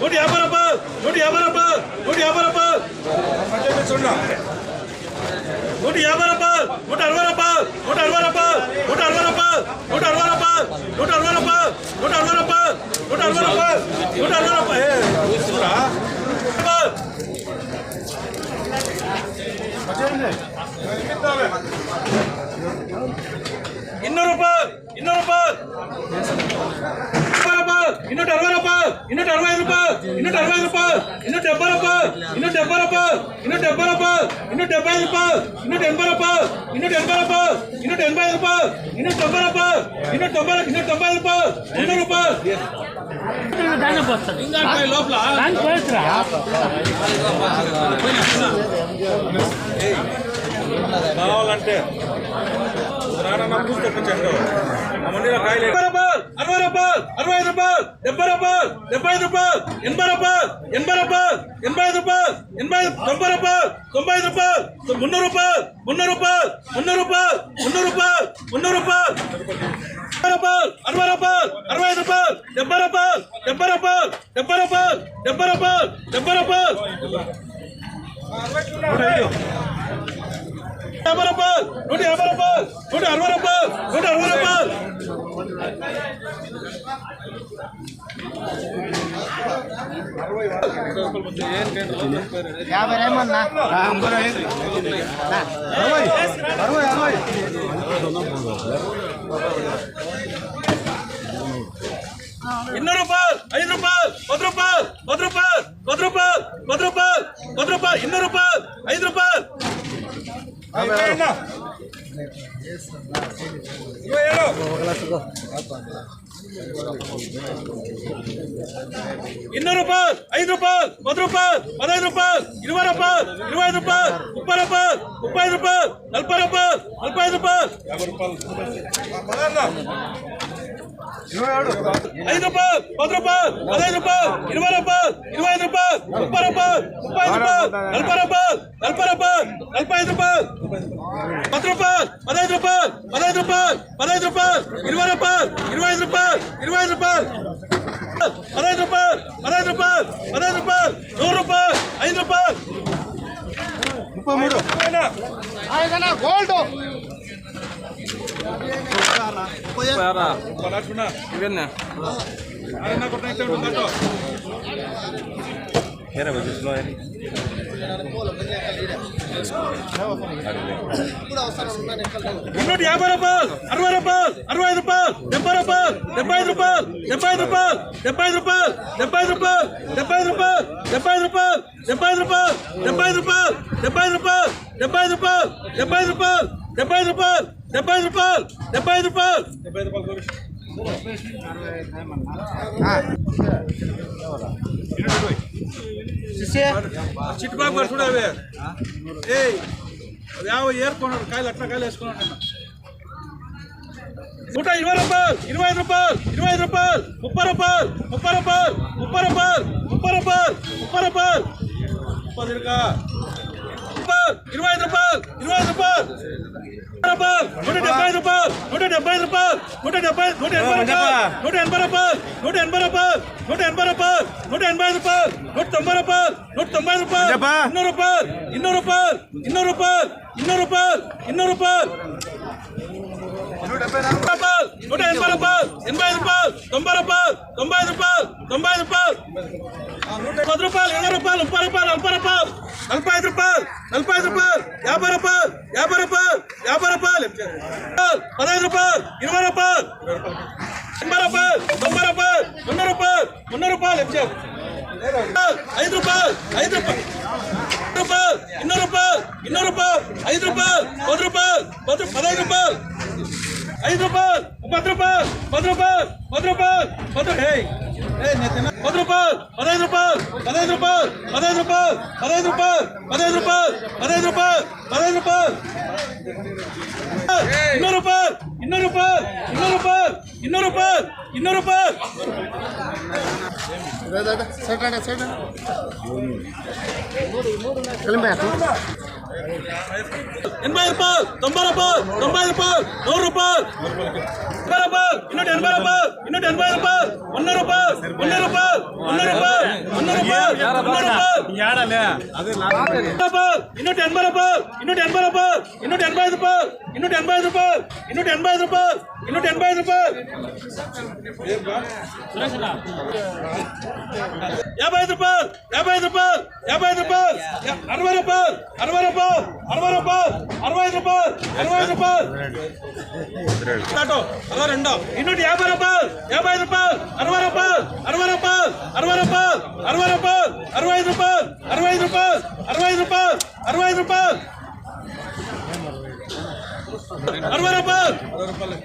நூற்றி ஐம்பது ரூபாய் நூற்றி ஐம்பது ரூபாய் நூற்றி ஐம்பது ரூபாய் நூற்றி ஐம்பது ரூபாய் நூற்றி அறுபது ரூபாய் நூற்றி அறுபது ரூபாய் நூற்றி அறுபது ரூபாய் நூற்றி அறுபது ரூபாய் நூற்றி அறுபது ரூபாய் நூற்றி அறுபது ரூபாய் நூற்றி அறுபது ரூபாய் நூற்றி அறுபது ரூபாய் ಇನ್ನೂರ ಅರವತ್ತು ರೂಪಾಯಿ ಇನ್ನೂರ ಅರವತ್ತು ರೂಪಾಯಿ ಇನ್ನೂರ ಅರವತ್ತು ರೂಪಾಯಿ ಇನ್ನೂರ ಡಬ್ಬೈ ರೂಪಾಯಿ ಇನ್ನೂರ ಡಬ್ಬೈ ರೂಪಾಯಿ ಇನ್ನೂರ ಡಬ್ಬೈ ರೂಪಾಯಿ ಇನ್ನೂರ ಡಬ್ಬೈ ರೂಪಾಯಿ ಇನ್ನೂರ ಎಂಬೈ ರೂಪಾಯಿ ಇನ್ನೂರ ಎಂಬೈ ರೂಪಾಯಿ ಇನ್ನೂರ ಎಂಬೈ ರೂಪಾಯಿ ಇನ್ನೂರ ತೊಂಬೈ ರೂಪಾಯಿ ಇನ್ನೂರ ತೊಂಬೈ ಇನ್ನೂರ ತೊಂಬೈ ರೂಪಾಯಿ ಮುನ್ನೂರು ರೂಪಾಯಿ లోపల కావాలంటే రానన్న పూజ చెప్పించండి அறுபது ரூபாய் அறுபது ரூபாய் எண்பது ரூபாய் எண்பது ரூபாய் எண்பது ரூபாய் எண்பது ரூபாய் எண்பது ரூபாய் எண்பது தொம்பது ரூபாய் தொம்பது ரூபாய் முன்னூறு ரூபாய் முன்னூறு ரூபாய் முன்னூறு ரூபாய் முன்னூறு ரூபாய் முன்னூறு ரூபாய் அறுபது ரூபாய் அறுபது ரூபாய் எண்பது ரூபாய் எண்பது ரூபாய் எண்பது ரூபாய் எண்பது ரூபாய் எண்பது ரூபாய் நூற்றி ஐம்பது ரூபாய் நூற்றி ஐம்பது ரூபாய் நூற்றி அறுபது ரூபாய் நூற்றி அறுபது ரூபாய் యాభై రేమన్నా రూపాయలు ఐదు రూపాయలు పది రూపాయలు పది రూపాయలు పది రూపాయలు పది రూపాయలు పది ఐదు రూపాయలు ఇరవై ఏడు ಇನ್ನೂರು ರೂಪಾಯಿ ಐದು ರೂಪಾಯಿ ಒಂದು ರೂಪಾಯಿ ಹದಿನೈದು ರೂಪಾಯಿ ಇರುವ ರೂಪಾಯಿ ಇರುವೈದು ರೂಪಾಯಿ ಮುಪ್ಪ ರೂಪಾಯಿ ಮುಪ್ಪೈದು ರೂಪಾಯಿ ನಲ್ಪ ರೂಪಾಯಿ ನಲ್ಪೈದು ರೂಪಾಯಿ ಐದು ರೂಪಾಯಿ ಒಂದು ರೂಪಾಯಿ ಹದಿನೈದು ರೂಪಾಯಿ ಇರುವ ರೂಪಾಯಿ ಇರುವೈದು ರೂಪಾಯಿ ಮುಪ್ಪ ರೂಪಾಯಿ ಮುಪ್ಪೈದು ರೂಪಾಯಿ ನಲ್ಪ ರೂಪಾಯಿ ನಲ್ಪ ರೂಪಾಯಿ ನಲ್ಪೈದು ರೂಪಾಯಿ ಹತ್ತು ರೂಪಾಯಿ ಹದಿನೈದು ರೂಪಾಯಿ A la de paz, y una paz, y una paz, y una paz, y una paz, y una paz, y una paz, y una paz, y una. Paz, y una paz, y una here I was just loyally. నూట యాభై రూపాయలు అరవై రూపాయలు అరవై ఐదు రూపాయలు డెబ్బై రూపాయలు డెబ్బై ఐదు రూపాయలు డెబ్బై ఐదు రూపాయలు డెబ్బై ఐదు రూపాయలు డెబ్బై ఐదు రూపాయలు డెబ్బై ఐదు రూపాయలు డెబ్బై ఐదు రూపాయలు డెబ్బై ఐదు రూపాయలు డెబ్బై ఐదు రూపాయలు డెబ్బై ఐదు రూపాయలు డెబ్బై ఐదు రూపాయలు డెబ్బై ఐదు రూపాయలు డెబ్బై ఐదు రూపాయలు డెబ్బై ఐదు రూపాయలు డెబ్బై ఐదు రూపాయలు డెబ్బై ఐదు రూపాయలు ಶಿಷ್ಯ? ಚಿಟ್ಬಾಗ್ ಬರ್ಸುಡ ಅವೇ. ಏಯ್ ಯಾವ ಏರ್ಕೊಂಡು ಕಾಯಿಲೆ ಹತ್ರ ಕಾಯಿಲೆ ಎಸ್ಕೊಂಡು ಊಟ ಇರುವ ರೂಪಾಯಿ ಇರುವೈದು ರೂಪಾಯಿ ಇರುವೈದು ರೂಪಾಯಿ, ಮುಪ್ಪ ರೂಪಾಯಿ ಮುಪ್ಪ ರೂಪಾಯಿ ಮುಪ್ಪ ರೂಪಾಯಿ ಮುಪ್ಪ ರೂಪಾಯಿ ಮುಪ್ಪ ರೂಪಾಯಿ ಮುಪ್ಪ ರೂಪಾಯಿ. కా ఇరవై ఐదు రూపాయలు ఇరవై ఐదు రూపాయలు రూపాయలు నూట డెబ్బై ఐదు రూపాయలు నూట డెబ్బై ఐదు రూపాయలు నూట డెబ్బై నూట ఎనభై రూపాయలు నూట ఎనభై రూపాయలు నూట ఎనభై రూపాయలు నూట ఎనభై రూపాయలు నూట ఎనభై ఐదు రూపాయలు నూట తొంభై రూపాయలు నూట తొంభై ఐదు రూపాయలు ఇన్నూరు రూపాయలు ఇన్నూరు రూపాయలు ఇన్నూరు రూపాయలు ఇన్నూరు రూపాయలు ఇన్నూరు రూపాయలు రూపాయలు నూట ఎనభై రూపాయలు ఎనభై ఐదు రూపాయలు తొంభై రూపాయలు తొంభై ఐదు రూపాయలు తొంభై ఐదు రూపాయలు పది రూపాయలు ఇరవై రూపాయలు ముప్పై రూపాయలు నలభై రూపాయలు నలభై ఐదు రూపాయలు నలభై ఐదు రూపాయలు యాభై రూపాయలు యాభై రూపాయలు యాభై రూపాయలు పదహైదు రూపాయలు ఇరవై రూపాయలు ఎనభై రూపాయలు తొంభై రూపాయలు మున్నూరు రూపాయలు మున్నూరు రూపాయలు ఎంచారు ఐదు రూపాయలు ఐదు రూపాయలు రూపాయలు ఇన్నూరు రూపాయలు ఇన్నూరు రూపాయలు ఐదు రూపాయలు పది రూపాయలు పది పదహైదు రూపాయలు ఐదు రూపాయలు పది రూపాయలు పది రూపాయలు పది రూపాయలు పది హే పది రూపాయలు పదహైదు రూపాయలు పదహైదు రూపాయలు పదహైదు రూపాయలు పదహైదు రూపాయలు పదహైదు రూపాయలు పదహైదు రూపాయలు పదహైదు రూపాయలు ఇన్నూరు రూపాయలు ఇన్నూరు రూపాయలు ఇన్నూరు రూపాయలు ఇన్నూరు రూపాయలు ఇన్నూరు రూపాయలు ఎనభై రూపాయలు తొంభై రూపాయలు తొంభై రూపాయలు నూరు రూపాయలు ರೂಪಾಯಿ ಇನ್ನೂರ ಎನಭೈ ರೂಪಾಯಿ ಇನ್ನೂರ ಎನಭೈ ರೂಪಾಯಿ ಒಂದೂರು ರೂಪಾಯಿ ಒಂದೂರು ರೂಪಾಯಿ ಒಂದೂರು ರೂಪಾಯಿ ಒಂದೂರು ರೂಪಾಯಿ ಇನ್ನೂಟ ಎಂಬತ್ತು ರೂಪಾಯಿ ಇನ್ನೂಟ ಎಂಬತ್ತು ರೂಪಾಯಿ ಇನ್ನೂಟ ಎಂಬತ್ತು ರೂಪಾಯಿ ಇನ್ನೂಟ ಎಂಬತ್ತು ರೂಪಾಯಿ ಇನ್ನೂಟ ಎಂಬತ್ತು ರೂಪಾಯಿ ಇನ್ನೂಟ ಎಂಬತ್ತು ರೂಪಾಯಿ ಯಾವತ್ತು ರೂಪಾಯಿ ಯಾವತ್ತು ರೂಪಾಯಿ ಯಾವತ್ತು ರೂಪಾಯಿ ಅರವತ್ತು ರೂಪಾಯಿ ಅರವತ್ತು ರೂಪಾಯಿ ಅರವತ್ತು ರೂಪಾಯಿ ಅರವತ್ತು ರೂಪಾಯಿ ಅರವತ್ತು ರೂಪಾಯಿ ಸ್ಟಾರ್ಟು ಅದ రెంಡೋ ಇನ್ನೂಟ ಯಾಭೈ ರೂಪಾಯಿ ಯಾಭೈ ರೂಪಾಯಿ ಅರವತ್ತು ರೂಪಾಯಿ ಅರವತ್ತು ರೂಪಾಯಿ ಅರವತ್ತು ರೂಪಾಯಿ ಅರವತ್ತು ರೂಪಾಯಿ రూపాయలు అరవై ఐదు రూపాయలు అరవై ఐదు రూపాయలు అరవై ఐదు రూపాయలు అరవై ఐదు రూపాయలు అరవై రూపాయలు. అరవై రూపాయలు.